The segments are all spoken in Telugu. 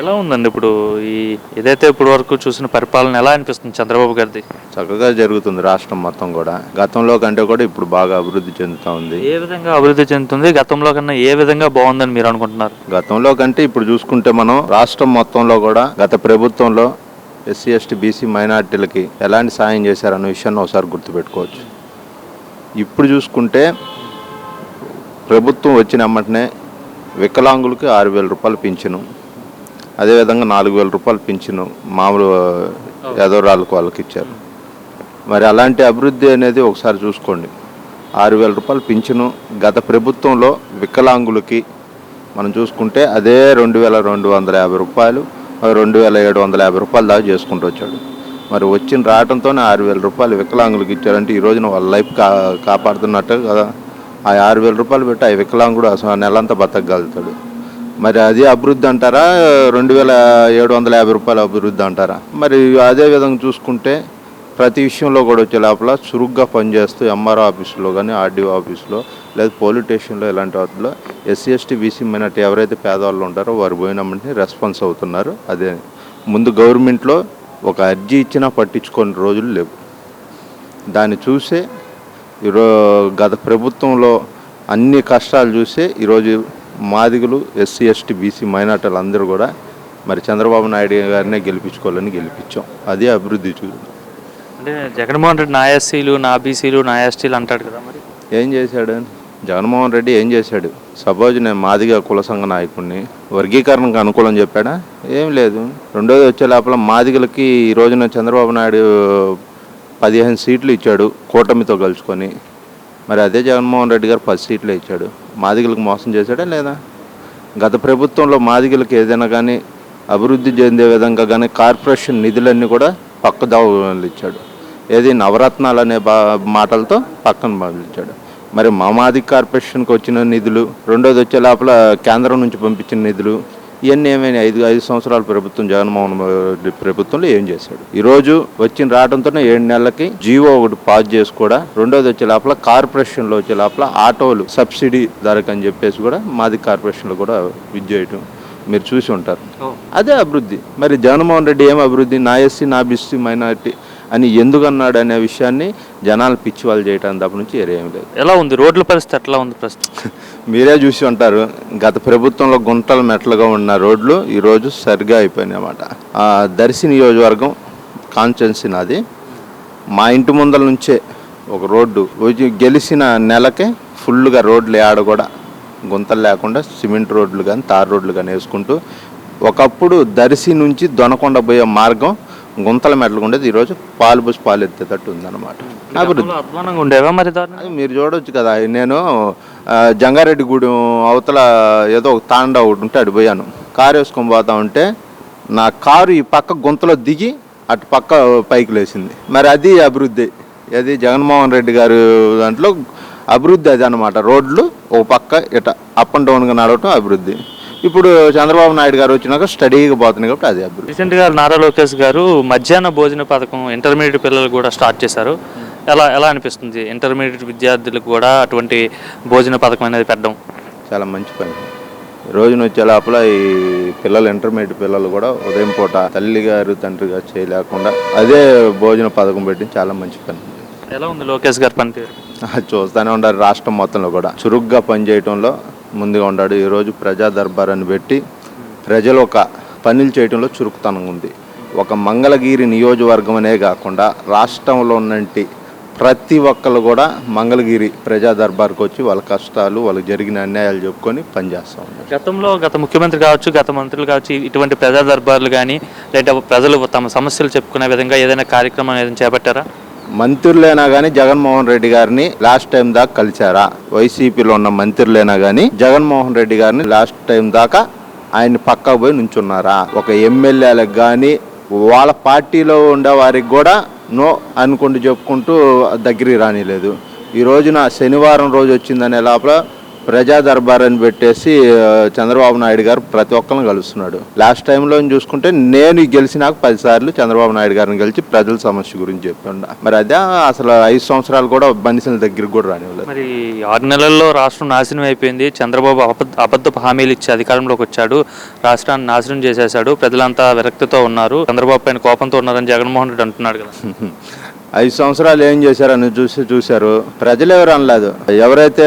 ఎలా ఉందండి ఇప్పుడు ఈ ఏదైతే ఇప్పుడు వరకు చూసిన పరిపాలన ఎలా అనిపిస్తుంది చంద్రబాబు గారిది? చక్కగా జరుగుతుంది రాష్ట్రం మొత్తం కూడా. గతంలో కంటే కూడా ఇప్పుడు బాగా అభివృద్ధి చెందుతూ ఉంది. ఏ విధంగా అభివృద్ధి చెందుతుంది? గతంలో కన్నా ఏ విధంగా బాగుందని మీరు అనుకుంటున్నారు? గతంలో కంటే ఇప్పుడు చూసుకుంటే మనం రాష్ట్రం మొత్తంలో కూడా గత ప్రభుత్వంలో ఎస్సీ ఎస్టీ బీసీ మైనార్టీలకి ఎలాంటి సాయం చేశారన్న విషయాన్ని ఒకసారి గుర్తుపెట్టుకోవచ్చు. ఇప్పుడు చూసుకుంటే ప్రభుత్వం వచ్చిన వెంటనే వికలాంగులకి ఆరు వేల రూపాయలు పింఛను అదేవిధంగా నాలుగు వేల రూపాయలు పింఛను మామూలు ఎదవరాళ్ళకు వాళ్ళకి ఇచ్చారు. మరి అలాంటి అభివృద్ధి అనేది ఒకసారి చూసుకోండి. ఆరు వేల రూపాయలు పింఛను గత ప్రభుత్వంలో వికలాంగులకి మనం చూసుకుంటే అదే రెండు వేల రెండు వందల యాభై రూపాయలు రెండు వేల ఏడు వందల యాభై రూపాయలు దాకా చేసుకుంటూ వచ్చాడు. మరి వచ్చిన రావడంతోనే ఆరు వేల రూపాయలు వికలాంగులకు ఇచ్చారంటే ఈ రోజున వాళ్ళ లైఫ్ కా కాపాడుతున్నట్టు కదా. ఆ ఆరు వేల రూపాయలు పెట్టి ఆ వికలాంగుడు అసలు నెలంతా బతకగలుగుతాడు. మరి అది అభివృద్ధి అంటారా? రెండు వేల ఏడు వందల యాభై రూపాయల అభివృద్ధి అంటారా? మరి అదే విధంగా చూసుకుంటే ప్రతి విషయంలో కూడా వచ్చే లోపల చురుగ్గా పనిచేస్తూ ఎంఆర్ఓ ఆఫీసులో కానీ ఆర్డీఓ ఆఫీసులో లేదా పోలీస్ స్టేషన్లో ఇలాంటి వాటిలో ఎస్సీ ఎస్టీ బీసీ మైనార్టీ ఎవరైతే పేదవాళ్ళు ఉంటారో వారు పోయినామంటే రెస్పాన్స్ అవుతున్నారు. అదే ముందు గవర్నమెంట్లో ఒక అర్జీ ఇచ్చినా పట్టించుకొని రోజులు లేవు. దాన్ని చూసే ఈరో గత ప్రభుత్వంలో అన్ని కష్టాలు చూసే ఈరోజు మాదిగులు ఎస్సీ ఎస్టీ బీసీ మైనార్టీలు అందరూ కూడా మరి చంద్రబాబు నాయుడు గారినే గెలిపించుకోవాలని గెలిపించాం. అదే అభివృద్ధి చూ అంటే జగన్మోహన్ రెడ్డి నా ఎస్సీలు నా బీసీలు నా ఎస్టీలు అంటాడు కదా మరి? ఏం చేశాడు? జగన్మోహన్ రెడ్డి ఏం చేశాడు? సపోజ్ నేను మాదిగా కుల సంఘ నాయకుడిని వర్గీకరణకు అనుకూలం చెప్పాడా? ఏం లేదు. రెండోది వచ్చే లోపల మాదిగలకి ఈ రోజున చంద్రబాబు నాయుడు పదిహేను సీట్లు ఇచ్చాడు కూటమితో కలుసుకొని. మరి అదే జగన్మోహన్ రెడ్డి గారు పది సీట్లు ఇచ్చాడు. మాదిగలకు మోసం చేశాడా లేదా? గత ప్రభుత్వంలో మాదిగలకు ఏదైనా కానీ అభివృద్ధి చెందే విధంగా కానీ కార్పొరేషన్ నిధులన్నీ కూడా పక్క ఇచ్చాడు ఏది నవరత్నాలు అనే మాటలతో పక్కన బదిలించాడు మరి మా మాది కార్పొరేషన్కి వచ్చిన నిధులు రెండోది వచ్చే లోపల కేంద్రం నుంచి పంపించిన నిధులు ఇవన్నీ ఏమైనా ఐదు ఐదు సంవత్సరాల ప్రభుత్వం జగన్మోహన్ రెడ్డి ప్రభుత్వంలో ఏం చేశాడు? ఈరోజు వచ్చిన రావడంతోనే ఏడు నెలలకి జీవో ఒకటి పాస్ చేసి కూడా రెండోది వచ్చే లోపల కార్పొరేషన్లో వచ్చే లోపల ఆటోలు సబ్సిడీ ధరకు అని చెప్పేసి కూడా మాది కార్పొరేషన్లో కూడా విద్య చేయటం మీరు చూసి ఉంటారు. అదే అభివృద్ధి. మరి జగన్మోహన్ రెడ్డి ఏం అభివృద్ధి? నా ఎస్సీ నా బీసీ మైనారిటీ అని ఎందుకు అన్నాడు అనే విషయాన్ని జనాలు పిచ్చి వాళ్ళు చేయటం తప్ప నుంచి వేరే ఏం లేదు. ఎలా ఉంది? రోడ్ల పరిస్థితి ఎట్లా ఉంది ప్రస్తుతం? మీరే చూసి ఉంటారు. గత ప్రభుత్వంలో గుంటలు మెట్లుగా ఉన్న రోడ్లు ఈరోజు సరిగా అయిపోయినాయి అన్నమాట. ఆ దర్శి నియోజకవర్గం కాన్స్టెన్సీ నాది. మా ఇంటి ముందల నుంచే ఒక రోడ్డు గెలిచిన నెలకే ఫుల్గా రోడ్లు ఆడ కూడా గుంతలు లేకుండా సిమెంట్ రోడ్లు కానీ తార్ రోడ్లు కానీ వేసుకుంటూ ఒకప్పుడు దర్శి నుంచి దొనకొండ పోయే మార్గం గుంతల మెట్లుగా ఉండేది. ఈరోజు పాలు పోసి పాలు ఎత్తేటట్టు ఉందన్నమాట. అభివృద్ధి. గతంలో అధ్వానంగా ఉండేవా మరి దారుణంగా? అది మీరు చూడొచ్చు కదా. నేను జంగారెడ్డిగూడెం అవతల ఏదో ఒక తాండా ఒకటి ఉంటే అటు పోయాను. కారు వేసుకొని పోతా ఉంటే నా కారు ఈ పక్క గుంతలో దిగి అటు పక్క పైకి లేచింది. మరి అది అభివృద్ధి. అది జగన్మోహన్ రెడ్డి గారు దాంట్లో అభివృద్ధి అది అనమాట రోడ్లు ఒక పక్క ఇట అప్ అండ్ డౌన్గా నడవటం అభివృద్ధి. ఇప్పుడు చంద్రబాబు నాయుడు గారు వచ్చినాక స్టడీగా పోతుంది కాబట్టి అది అభివృద్ధి. రీసెంట్గా నారా లోకేష్ గారు మధ్యాహ్న భోజన పథకం ఇంటర్మీడియట్ పిల్లలు కూడా స్టార్ట్ చేశారు. ఎలా ఎలా అనిపిస్తుంది? ఇంటర్మీడియట్ విద్యార్థులకు కూడా అటువంటి భోజన పథకం అనేది పెట్టడం? చాలా మంచి పని. రోజున వచ్చే లోపల ఈ పిల్లలు ఇంటర్మీడియట్ పిల్లలు కూడా ఉదయం పూట తల్లి గారు తండ్రి గారు చేయలేకుండా అదే భోజన పథకం పెట్టి చాలా మంచి పని. ఎలా ఉంది లోకేష్ గారి పనితీరు? చూస్తూనే ఉండారు రాష్ట్రం మొత్తంలో కూడా. చురుగ్గా పనిచేయటంలో ముందుగా ఉన్నాడు. ఈరోజు ప్రజా దర్బార్ అని పెట్టి ప్రజలు ఒక పనులు చేయడంలో చురుకుతనం ఉంది. ఒక మంగళగిరి నియోజకవర్గం అనే కాకుండా రాష్ట్రంలో ఉన్నంటి ప్రతి ఒక్కరు కూడా మంగళగిరి ప్రజా దర్బార్కి వచ్చి వాళ్ళ కష్టాలు వాళ్ళకి జరిగిన అన్యాయాలు చెప్పుకొని పనిచేస్తూ ఉన్నారు. గతంలో గత ముఖ్యమంత్రి కావచ్చు గత మంత్రులు కావచ్చు ఇటువంటి ప్రజా దర్బార్లు కానీ లేదా ప్రజలు తమ సమస్యలు చెప్పుకునే విధంగా ఏదైనా కార్యక్రమం ఏదైనా చేపట్టారా? మంత్రులైనా కానీ జగన్మోహన్ రెడ్డి గారిని లాస్ట్ టైం దాకా కలిశారా? వైసీపీలో ఉన్న మంత్రులైనా కానీ జగన్మోహన్ రెడ్డి గారిని లాస్ట్ టైం దాకా ఆయన పక్కకు పోయి నుంచున్నారా? ఒక ఎమ్మెల్యేలకు కానీ వాళ్ళ పార్టీలో ఉండే వారికి కూడా నో అనుకుంటూ చెప్పుకుంటూ దగ్గరికి రానిలేదు. ఈ రోజున శనివారం రోజు వచ్చిందనే లోపల ప్రజా దర్బార్ అని పెట్టేసి చంద్రబాబు నాయుడు గారు ప్రతి ఒక్కరిని కలుస్తున్నాడు. లాస్ట్ టైంలో చూసుకుంటే నేను గెలిచినాక పది సార్లు చంద్రబాబు నాయుడు గారిని గెలిచి ప్రజల సమస్య గురించి చెప్పండి మరి అదే అసలు ఐదు సంవత్సరాలు కూడా మనుషుల దగ్గరికి కూడా రానివ్వలేదు. మరి ఆరు నెలల్లో రాష్ట్రం నాశనం అయిపోయింది. చంద్రబాబు అబద్ధ అబద్ధపు హామీలు ఇచ్చి అధికారంలోకి వచ్చాడు. రాష్ట్రాన్ని నాశనం చేసేశాడు. ప్రజలంతా విరక్తితో ఉన్నారు. చంద్రబాబు పైన కోపంతో ఉన్నారని జగన్మోహన్ రెడ్డి అంటున్నాడు కదా. ఐదు సంవత్సరాలు ఏం చేశారని చూసి చూశారు. ప్రజలు ఎవరు అనలేదు. ఎవరైతే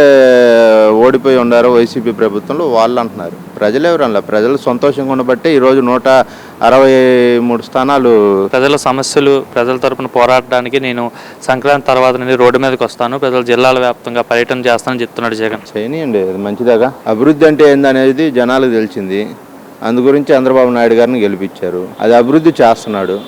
ఓడిపోయి ఉన్నారో వైసీపీ ప్రభుత్వంలో వాళ్ళు అంటున్నారు. ప్రజలు ఎవరు అనలేదు. ప్రజలు సంతోషంగా ఉండబట్టే ఈరోజు నూట అరవై మూడు స్థానాలు ప్రజల సమస్యలు ప్రజల తరపున పోరాడడానికి నేను సంక్రాంతి తర్వాత నేను రోడ్డు మీదకి వస్తాను. ప్రజల జిల్లాల వ్యాప్తంగా పర్యటన చేస్తానని చెప్తున్నాడు జగన్. చేయనియండి. అది మంచిదాగా అభివృద్ధి అంటే ఏందనేది జనాలకు తెలిసింది. అందు గురించి చంద్రబాబు నాయుడు గారిని గెలిపించారు. అది అభివృద్ధి చేస్తున్నాడు.